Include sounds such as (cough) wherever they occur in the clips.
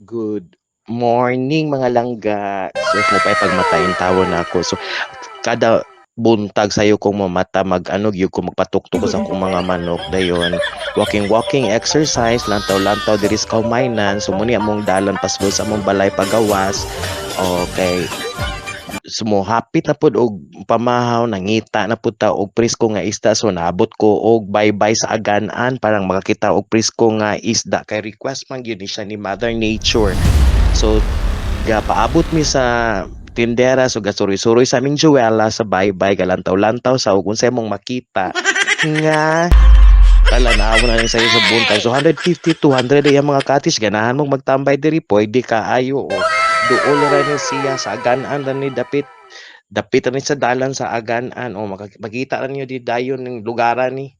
Good morning mga langga. So mopay pagmatayon tawon nako. So kada buntag sayo kong mamata mag-ano gyud ko magpatuktok sa akong mga manok dayon. Walking walking exercise lantaw-lantaw diri sa kaumaynan. So muni among dalan pasbol sa among balay pagawas. Okay. Sumo hapit na pud og pamahaw nangita na pud ta og presko nga isda so naabot ko og bye-bye sa agan-an parang makakita og presko nga isda kay request man gyud ni siya ni Mother Nature. So ga paabot mi sa tindera so gasuroy-suroy sa aming Joella sa bye-bye galantaw-lantaw sa ug unsay mong makita (laughs) nga Tala na na lang sa'yo sa buntag. So 150, 200 ay mga cottage. Ganahan mong magtambay diri pwede ka ayo o duol ra ni siya sa agan-an ra ni dapit dapit ni sa dalan sa agan-an o maka- makita ra niyo di dayon ng lugaran ni.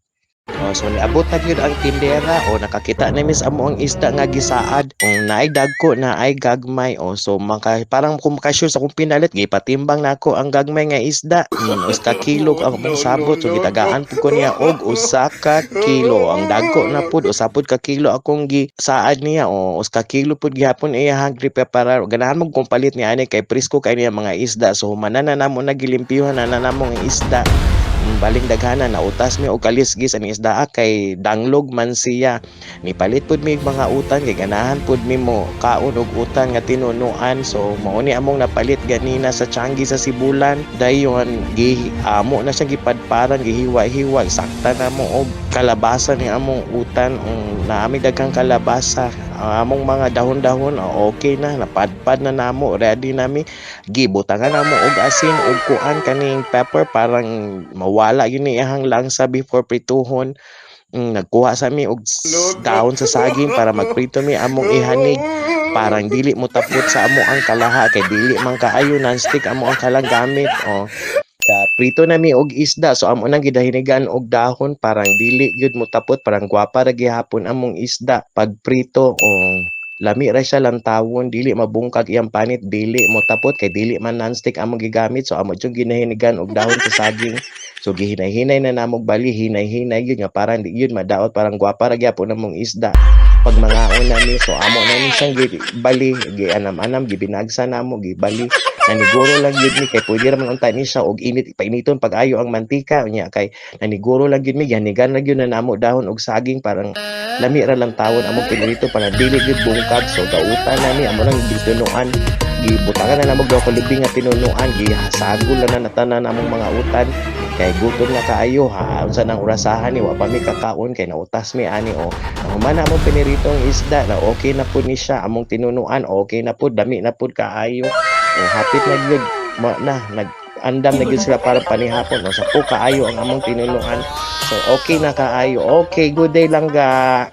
O, so niabot na gyud ang tindera. O nakakita na mis amo ang isda nga gisaad. O naay dagko na ay gagmay. O so maka, parang kung makasure sa kung pinalit gipatimbang nako ang gagmay nga isda. Mm, usa kilo ang mong sabot. So gitagaan pud ko niya. Og usa ka kilo. Ang dagko na pud usa pud ka kilo akong gisaad niya. O usa ka kilo pud gihapon iya hagri para ganahan mo kung palit ni ani kay presko kay niya mga isda. So humanan na namo na gilimpyuhan na na namo ang isda baling daghana na utas mi og kalisgis ani isda kay danglog man siya. Ni palit pud mi mga utan kay ganahan pud mi mo kaon og utan nga tinunuan. So mao ni among napalit ganina sa Changi sa Sibulan. Dayon gi amo na siya gipadparan gihiwa-hiwa sakta na mo. Og kalabasa ni among utan um, naami daghang kalabasa ang among mga dahon-dahon ah, okay na napadpad na namo ready nami gibutangan namo og asin ug kuan kaning pepper parang mawala yun ni ihang langsa before prituhon. Mm, nagkuha sa mi og dahon sa saging para magprito mi among ihanig. Parang dili mo tapot sa amo ang kalaha kay dili man kaayo non-stick amo ang kalang gamit o Prito na mi og isda. So amo nang gidahinigan og dahon parang dili gyud mo tapot parang gwapa ra gihapon among isda. Pag prito o lami ra siya lantawon dili mabungkag iyang panit dili mo tapot kay dili man non-stick among gigamit. So amo jud ginahinigan og dahon sa saging. So gihinay-hinay na namog bali hinay-hinay gyud nga parang di yun madaot parang gwapa ra gyapon among isda. Pag mangaon nami so amo na ni siyang bali gianam-anam gibinagsa namo gibali naniguro lang yun mi kay pwede ra man unta ni siya og init painiton pag ayo ang mantika unya kay naniguro lang yun mi ganigan lang yun na namo dahon og saging parang lami ra lang tawon among pinirito para dili gyud bungkag so gautan nami amo nang bitunuan gibutangan na namo ko libing nga tinunuan gihasagol na natanan among mga utan kay gutom na kaayo ha unsa nang orasahan ni wa pa mi kakaon kay nautas mi ani o ang humana among piniritong isda na okay na pud ni siya among tinunuan okay na pud dami na pud kaayo o hapit na gyud ma, na nag andam na sila para panihapon. O sa po kaayo ang among tinunuan so okay na kaayo. Okay good day lang ga